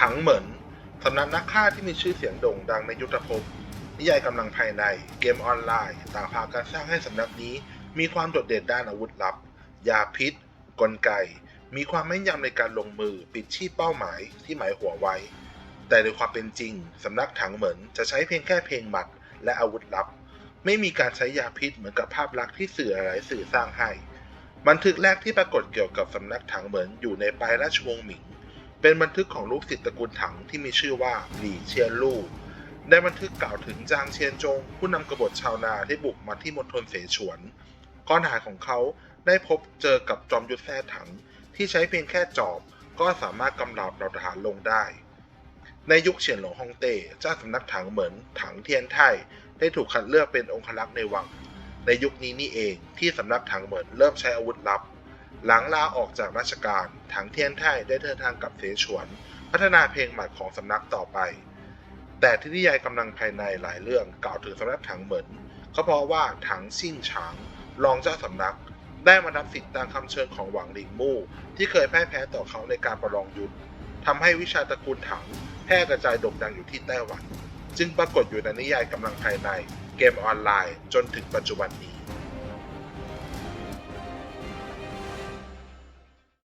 ถังเหมินสำนักนักฆ่าที่มีชื่อเสียงโด่งดังในยุทธภพ นิยายกำลังภายในเกมออนไลน์ ต่างพากันสร้างให้สำนักนี้ มีความโดดเด่นด้านอาวุธลับ ยาพิษ กลไก มีความแม่นยำในการลงมือปิดชีพเป้าหมายที่หมายหัวไว้ แต่ในความเป็นจริงสำนักถังเหมินจะใช้เพียงแค่เพลงหมัด และอาวุธลับ ไม่มีการใช้ยาพิษเหมือนกับภาพลักษณ์ที่สื่อหลายสื่อสร้างให้ บันทึกแรกที่ปรากฏเกี่ยวกับสำนักถังเหมินอยู่ในปลายราชวงศ์หมิง เป็นบันทึกของลูกศิษย์ตระกูลถังที่มีชื่อว่าหลี่เชียนลู่ในบันทึกกล่าวถึงจางเชียนจง ผู้นำกบฏชาวนาที่บุกมาที่มณฑลเสฉวนก้อนหายของเขาได้พบเจอกับจอมยุทธแท้ถัง ที่ใช้เพียงแค่จอบ ก็สามารถกำราบเหล่าทหารลงได้ ในยุคเฉียนหลงฮ่องเต้เจ้าสำนักถังเหมินถังเทียนไทได้ถูกคัดเลือกเป็นองครักษ์ในวัง ในยุคนี้นี่เองที่สำนักถังเหมินเริ่มใช้อาวุธลับ หลังลาออกจากราชการถังเทียนไทได้เดินทางกลับเสฉวน พัฒนาเพลงใหม่ของสำนักต่อไป แต่ที่นิยายกำลังภายในหลายเรื่องกล่าวถึงสำนักถังเหมินก็เพราะว่าถังซิ่งฉางรองเจ้าสำนัก ได้มารับสิทธิ์ตามคำเชิญของหวังหลิงมู่ที่เคยแพ่ายแพ้ต่อเขาในการประลองยุทธทำให้วิชาตระกูลถังแพร่กระจายโด่งดังอยู่ที่ไต้หวัน จึงปรากฏอยู่ในนิยายกำลังภายในเกมออนไลน์จนถึงปัจจุบันนี้